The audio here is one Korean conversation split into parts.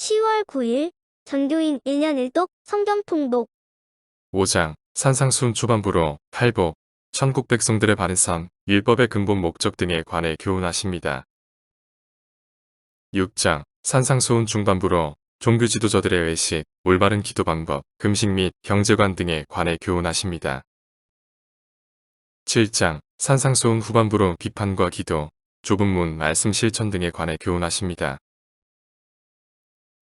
10월 9일 전교인 1년 1독 성경 통독 5장 산상수훈 초반부로 팔복, 천국 백성들의 바른상, 율법의 근본 목적 등에 관해 교훈하십니다. 6장 산상수훈 중반부로 종교 지도자들의 외식, 올바른 기도 방법, 금식 및 경제관 등에 관해 교훈하십니다. 7장 산상수훈 후반부로 비판과 기도, 좁은 문 말씀 실천 등에 관해 교훈하십니다.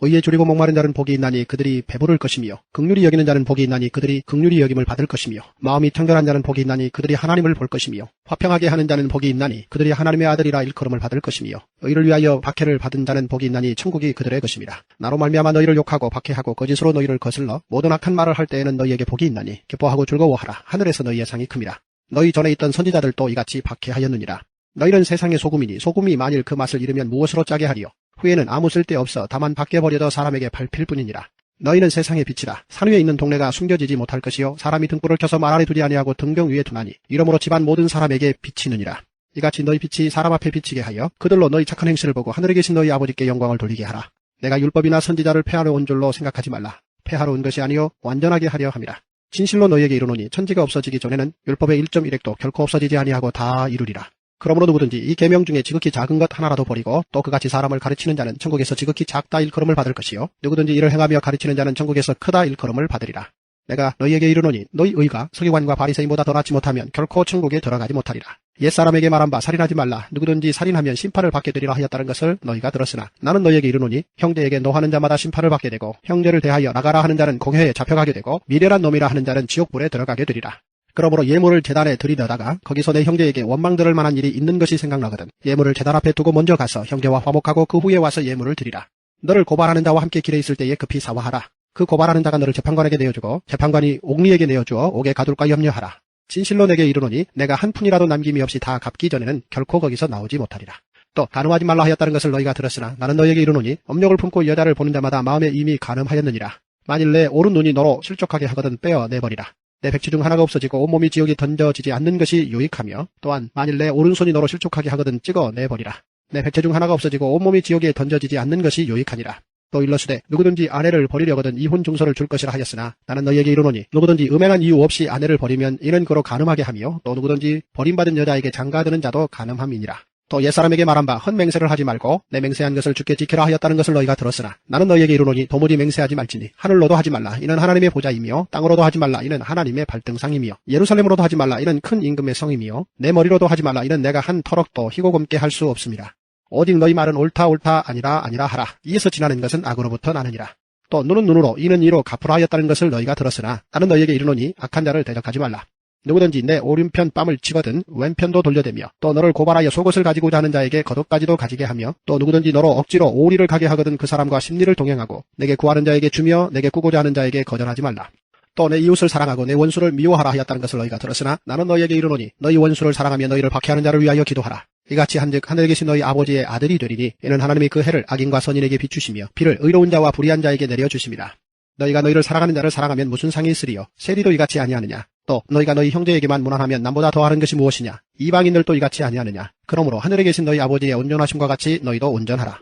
의에 줄이고 목마른 자는 복이 있나니 그들이 배부를 것이며 극률이 여기는 자는 복이 있나니 그들이 극률이 여김을 받을 것이며 마음이 청결한 자는 복이 있나니 그들이 하나님을 볼 것이며 화평하게 하는 자는 복이 있나니 그들이 하나님의 아들이라 일컬음을 받을 것이며 의를 위하여 박해를 받은 자는 복이 있나니 천국이 그들의 것입니다. 나로 말미암아 너희를 욕하고 박해하고 거짓으로 너희를 거슬러 모든 악한 말을 할 때에는 너희에게 복이 있나니 기뻐하고 즐거워하라 하늘에서 너희의 상이 큽니다. 너희 전에 있던 선지자들도 이같이 박해하였느니라. 너희는 세상의 소금이니 소금이 만일 그 맛을 잃으면 무엇으로 짜게 하리요 후에는 아무 쓸데 없어 다만 밖에 버려져 사람에게 밟힐 뿐이니라. 너희는 세상의 빛이라 산 위에 있는 동네가 숨겨지지 못할 것이요 사람이 등불을 켜서 말 아래 두지 아니하고 등경 위에 두나니 이러므로 집안 모든 사람에게 비치느니라. 이같이 너희 빛이 사람 앞에 비치게 하여 그들로 너희 착한 행실을 보고 하늘에 계신 너희 아버지께 영광을 돌리게 하라. 내가 율법이나 선지자를 폐하러 온 줄로 생각하지 말라. 폐하러 온 것이 아니요 완전하게 하려 함이라. 진실로 너희에게 이르노니 천지가 없어지기 전에는 율법의 1.1핵도 결코 없어지지 아니하고 다 이루리라. 그러므로 누구든지 이 계명 중에 지극히 작은 것 하나라도 버리고 또 그같이 사람을 가르치는 자는 천국에서 지극히 작다 일컬음을 받을 것이요 누구든지 이를 행하며 가르치는 자는 천국에서 크다 일컬음을 받으리라. 내가 너희에게 이르노니 너희 의가 서기관과 바리새인보다 더 낫지 못하면 결코 천국에 들어가지 못하리라. 옛사람에게 말한 바 살인하지 말라. 누구든지 살인하면 심판을 받게 되리라 하였다는 것을 너희가 들었으나 나는 너희에게 이르노니 형제에게 노하는 자마다 심판을 받게 되고 형제를 대하여 나가라 하는 자는 공회에 잡혀가게 되고 미련한 놈이라 하는 자는 지옥불에 들어가게 되리라. 그러므로 예물을 재단에 들이대다가 거기서 내 형제에게 원망 들을 만한 일이 있는 것이 생각나거든 예물을 재단 앞에 두고 먼저 가서 형제와 화목하고 그 후에 와서 예물을 드리라. 너를 고발하는 자와 함께 길에 있을 때에 급히 사화하라. 그 고발하는 자가 너를 재판관에게 내어주고 재판관이 옥리에게 내어주어 옥에 가둘까 염려하라. 진실로 내게 이르노니 내가 한 푼이라도 남김이 없이 다 갚기 전에는 결코 거기서 나오지 못하리라. 또 간음하지 말라 하였다는 것을 너희가 들었으나 나는 너희에게 이르노니 엄력을 품고 여자를 보는 자마다 마음에 이미 간음하였느니라. 만일 내 오른 눈이 너로 실족하게 하거든 빼어 내버리라. 내 백치 중 하나가 없어지고 온몸이 지옥에 던져지지 않는 것이 유익하며 또한 만일 내 오른손이 너로 실족하게 하거든 찍어 내버리라. 내 백체 중 하나가 없어지고 온몸이 지옥에 던져지지 않는 것이 유익하니라. 또 일러스되 누구든지 아내를 버리려거든 이혼 증서를 줄 것이라 하였으나 나는 너희에게 이르노니 누구든지 음행한 이유 없이 아내를 버리면 이는 그로 간음하게 하며 또 누구든지 버림받은 여자에게 장가드는 자도 간음함이니라. 또 옛사람에게 말한 바 헛맹세를 하지 말고 내 맹세한 것을 주께 지키라 하였다는 것을 너희가 들었으나 나는 너희에게 이르노니 도무지 맹세하지 말지니 하늘로도 하지 말라 이는 하나님의 보좌이며 땅으로도 하지 말라 이는 하나님의 발등상이며 예루살렘으로도 하지 말라 이는 큰 임금의 성이며 내 머리로도 하지 말라 이는 내가 한 터럭도 희고 검게 할 수 없습니다. 오직 너희 말은 옳다 옳다 아니라 아니라 하라 이에서 지나는 것은 악으로부터 나느니라. 또 눈은 눈으로 이는 이로 갚으라 하였다는 것을 너희가 들었으나 나는 너희에게 이르노니 악한 자를 대적하지 말라. 누구든지 내 오른편 뺨을 치거든 왼편도 돌려대며 또 너를 고발하여 속옷을 가지고자 하는 자에게 겉옷까지도 가지게 하며 또 누구든지 너로 억지로 오리를 가게 하거든 그 사람과 심리를 동행하고 내게 구하는 자에게 주며 내게 꾸고자 하는 자에게 거절하지 말라. 또 내 이웃을 사랑하고 내 원수를 미워하라 하였다는 것을 너희가 들었으나 나는 너희에게 이르노니 너희 원수를 사랑하며 너희를 박해하는 자를 위하여 기도하라. 이같이 한즉 하늘에 계신 너희 아버지의 아들이 되리니 이는 하나님이 그 해를 악인과 선인에게 비추시며 비를 의로운 자와 불의한 자에게 내려 주십니다. 너희가 너희를 사랑하는 자를 사랑하면 무슨 상이 있으리요? 세리도 이같이 아니하느냐? 또 너희가 너희 형제에게만 무난하면 남보다 더하는 것이 무엇이냐? 이방인들도 이같이 아니하느냐? 그러므로 하늘에 계신 너희 아버지의 온전하심과 같이 너희도 온전하라.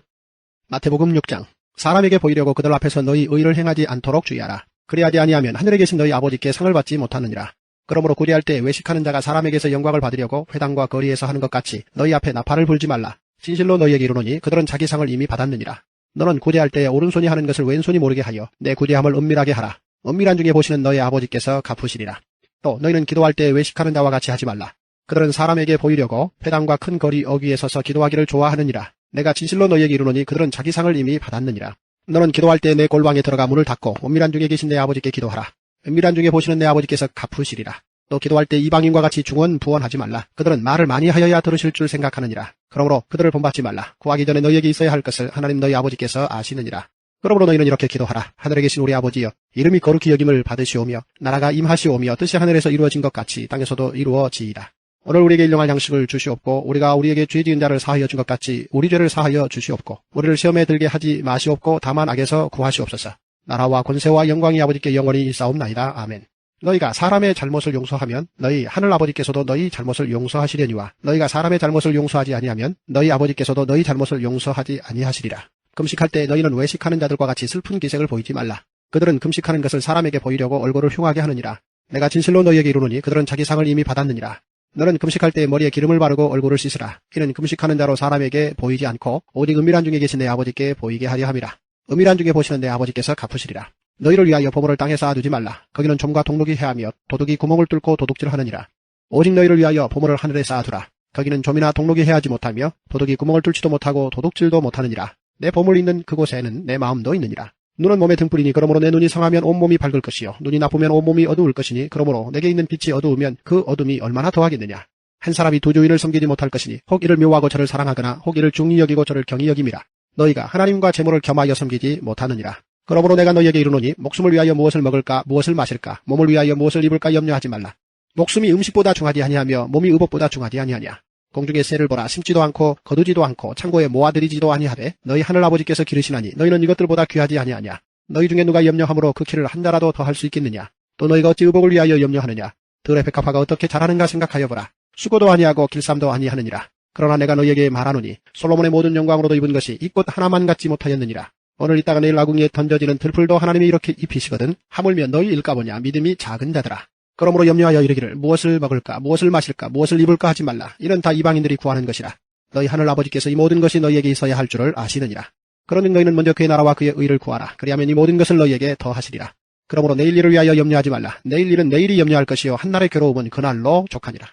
마태복음 6장 사람에게 보이려고 그들 앞에서 너희 의를 행하지 않도록 주의하라. 그리하지 아니하면 하늘에 계신 너희 아버지께 상을 받지 못하느니라. 그러므로 구리할 때 외식하는 자가 사람에게서 영광을 받으려고 회당과 거리에서 하는 것 같이 너희 앞에 나팔을 불지 말라. 진실로 너희에게 이르노니 그들은 자기 상을 이미 받았느니라. 너는 구제할 때에 오른손이 하는 것을 왼손이 모르게 하여 내 구제함을 은밀하게 하라. 은밀한 중에 보시는 너희 아버지께서 갚으시리라. 또 너희는 기도할 때 외식하는 자와 같이 하지 말라. 그들은 사람에게 보이려고 회당과 큰 거리 어귀에 서서 기도하기를 좋아하느니라. 내가 진실로 너희에게 이르노니 그들은 자기 상을 이미 받았느니라. 너는 기도할 때 내 골방에 들어가 문을 닫고 은밀한 중에 계신 내 아버지께 기도하라. 은밀한 중에 보시는 내 아버지께서 갚으시리라. 또 기도할 때 이방인과 같이 중언 부언하지 말라. 그들은 말을 많이 하여야 들으실 줄 생각하느니라. 그러므로 그들을 본받지 말라. 구하기 전에 너희에게 있어야 할 것을 하나님 너희 아버지께서 아시느니라. 그러므로 너희는 이렇게 기도하라. 하늘에 계신 우리 아버지여, 이름이 거룩히 여김을 받으시오며 나라가 임하시오며 뜻이 하늘에서 이루어진 것 같이 땅에서도 이루어지이다. 오늘 우리에게 일용할 양식을 주시옵고 우리가 우리에게 죄 지은 자를 사하여 준 것 같이 우리 죄를 사하여 주시옵고 우리를 시험에 들게 하지 마시옵고 다만 악에서 구하시옵소서. 나라와 권세와 영광이 아버지께 영원히 있사옵나이다. 아멘. 너희가 사람의 잘못을 용서하면 너희 하늘 아버지께서도 너희 잘못을 용서하시려니와 너희가 사람의 잘못을 용서하지 아니하면 너희 아버지께서도 너희 잘못을 용서하지 아니하시리라. 금식할 때 너희는 외식하는 자들과 같이 슬픈 기색을 보이지 말라. 그들은 금식하는 것을 사람에게 보이려고 얼굴을 흉하게 하느니라. 내가 진실로 너희에게 이르노니 그들은 자기 상을 이미 받았느니라. 너는 금식할 때 머리에 기름을 바르고 얼굴을 씻으라. 이는 금식하는 자로 사람에게 보이지 않고 오직 은밀한 중에 계신 내 아버지께 보이게 하려 함이라. 은밀한 중에 보시는 내 아버지께서 갚으시리라. 너희를 위하여 보물을 땅에 쌓아두지 말라. 거기는 좀과 동록이 해하며 도둑이 구멍을 뚫고 도둑질하느니라. 오직 너희를 위하여 보물을 하늘에 쌓아두라. 거기는 좀이나 동록이 해하지 못하며 도둑이 구멍을 뚫지도 못하고 도둑질도 못하느니라. 내 보물 있는 그곳에는 내 마음도 있느니라. 눈은 몸의 등불이니 그러므로 내 눈이 성하면 온몸이 밝을 것이요. 눈이 나쁘면 온몸이 어두울 것이니 그러므로 내게 있는 빛이 어두우면 그 어둠이 얼마나 더하겠느냐. 한 사람이 두 주인을 섬기지 못할 것이니 혹 이를 묘하고 저를 사랑하거나 혹 이를 중히 여기고 저를 경히 여김이라 너희가 하나님과 재물을 겸하여 섬기지 못하느니라. 그러므로 내가 너희에게 이르노니 목숨을 위하여 무엇을 먹을까 무엇을 마실까 몸을 위하여 무엇을 입을까 염려하지 말라. 목숨이 음식보다 중하지 아니하며 몸이 의복보다 중하지 아니하냐 공중의 새를 보라 심지도 않고 거두지도 않고 창고에 모아들이지도 아니하되 너희 하늘 아버지께서 기르시나니 너희는 이것들보다 귀하지 아니하냐? 너희 중에 누가 염려함으로 그 키를 한 자라도 더 할 수 있겠느냐? 또 너희가 어찌 의복을 위하여 염려하느냐? 들의 백합화가 어떻게 자라는가 생각하여 보라. 수고도 아니하고 길쌈도 아니하느니라. 그러나 내가 너희에게 말하노니 솔로몬의 모든 영광으로도 입은 것이 이 꽃 하나만 갖지 못하였느니라. 오늘 이따가 내일 아궁이에 던져지는 들풀도 하나님이 이렇게 입히시거든 하물며 너희 일까보냐? 믿음이 작은 자들아 그러므로 염려하여 이르기를 무엇을 먹을까 무엇을 마실까 무엇을 입을까 하지 말라. 이는 다 이방인들이 구하는 것이라. 너희 하늘 아버지께서 이 모든 것이 너희에게 있어야 할 줄을 아시느니라. 그러니 너희는 먼저 그의 나라와 그의 의를 구하라. 그리하면 이 모든 것을 너희에게 더하시리라. 그러므로 내일 일을 위하여 염려하지 말라. 내일 일은 내일이 염려할 것이요. 한날의 괴로움은 그날로 족하니라.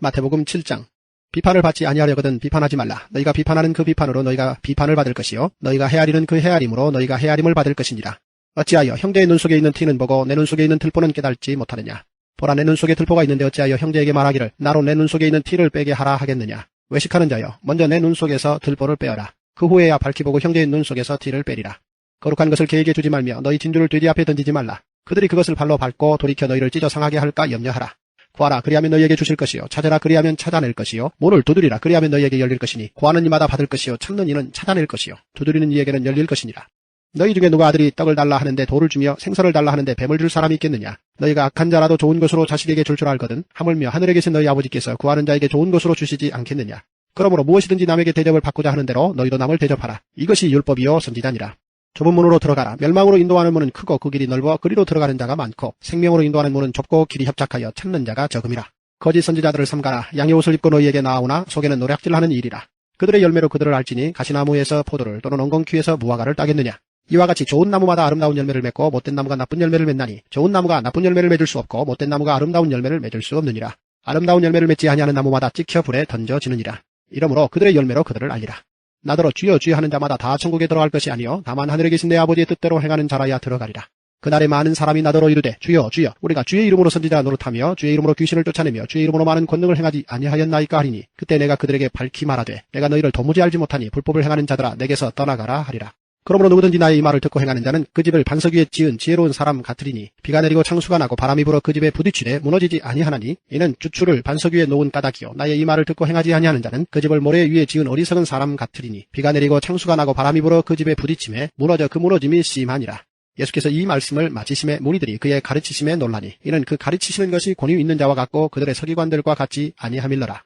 마태복음 7장. 비판을 받지 아니하려거든 비판하지 말라. 너희가 비판하는 그 비판으로 너희가 비판을 받을 것이요. 너희가 헤아리는 그 헤아림으로 너희가 헤아림을 받을 것이니라 어찌하여 형제의 눈 속에 있는 티는 보고 내 눈 속에 있는 틀보는 깨달지 못하느냐? 보라 내 눈 속에 틀보가 있는데 어찌하여 형제에게 말하기를 나로 내 눈 속에 있는 티를 빼게 하라 하겠느냐? 외식하는 자여 먼저 내 눈 속에서 틀보를 빼어라. 그 후에야 밝히 보고 형제의 눈 속에서 티를 빼리라. 거룩한 것을 개에게 주지 말며 너희 진주를 돼지 앞에 던지지 말라. 그들이 그것을 발로 밟고 돌이켜 너희를 찢어 상하게 할까 염려하라. 구하라 그리하면 너희에게 주실 것이요. 찾으라 그리하면 찾아낼 것이요. 문을 두드리라 그리하면 너희에게 열릴 것이니 구하는 이마다 받을 것이요. 찾는 이는 찾아낼 것이요. 두드리는 이에게는 열릴 것이니라 너희 중에 누가 아들이 떡을 달라 하는데 돌을 주며 생선을 달라 하는데 뱀을 줄 사람이 있겠느냐? 너희가 악한 자라도 좋은 것으로 자식에게 줄 줄 알거든. 하물며 하늘에 계신 너희 아버지께서 구하는 자에게 좋은 것으로 주시지 않겠느냐? 그러므로 무엇이든지 남에게 대접을 받고자 하는 대로 너희도 남을 대접하라. 이것이 율법이요 선지자니라. 좁은 문으로 들어가라. 멸망으로 인도하는 문은 크고 그 길이 넓어 그리로 들어가는 자가 많고 생명으로 인도하는 문은 좁고 길이 협착하여 찾는 자가 적음이라. 거짓 선지자들을 삼가라. 양의 옷을 입고 너희에게 나오나 속에는 노략질하는 일이라. 그들의 열매로 그들을 알지니 가시나무에서 포도를 또는 엉겅퀴에서 무화과를 따겠느냐 이와 같이 좋은 나무마다 아름다운 열매를 맺고 못된 나무가 나쁜 열매를 맺나니 좋은 나무가 나쁜 열매를 맺을 수 없고 못된 나무가 아름다운 열매를 맺을 수 없느니라. 아름다운 열매를 맺지 아니하는 나무마다 찍혀 불에 던져지느니라. 이러므로 그들의 열매로 그들을 알리라. 나더러 주여 주여 하는 자마다 다 천국에 들어갈 것이 아니요 다만 하늘에 계신 내 아버지의 뜻대로 행하는 자라야 들어가리라. 그날에 많은 사람이 나더러 이르되 주여 주여 우리가 주의 이름으로 선지자 노릇하며 주의 이름으로 귀신을 쫓아내며 주의 이름으로 많은 권능을 행하지 아니하였나이까 하리니 그때 내가 그들에게 밝히 말하되 내가 너희를 도무지 알지 못하니 불법을 행하는 자들아 내게서 떠나가라 하리라 그러므로 누구든지 나의 이 말을 듣고 행하는 자는 그 집을 반석 위에 지은 지혜로운 사람 같으리니 비가 내리고 창수가 나고 바람이 불어 그 집에 부딪히되 무너지지 아니하나니 이는 주추를 반석 위에 놓은 까닭이요 나의 이 말을 듣고 행하지 아니하는 자는 그 집을 모래 위에 지은 어리석은 사람 같으리니 비가 내리고 창수가 나고 바람이 불어 그 집에 부딪힘에 무너져 그 무너짐이 심하니라 예수께서 이 말씀을 마치심에 무리들이 그의 가르치심에 놀라니 이는 그 가르치시는 것이 권위 있는 자와 같고 그들의 서기관들과 같지 아니함일러라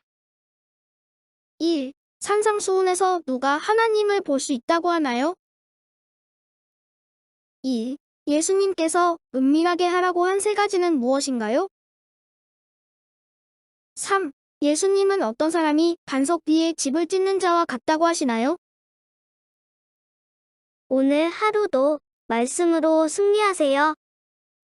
1. 산상수훈에서 누가 하나님을 볼 수 있다고 하나요? 2. 예수님께서 은밀하게 하라고 한 세 가지는 무엇인가요? 3. 예수님은 어떤 사람이 반석 위에 집을 짓는 자와 같다고 하시나요? 오늘 하루도 말씀으로 승리하세요.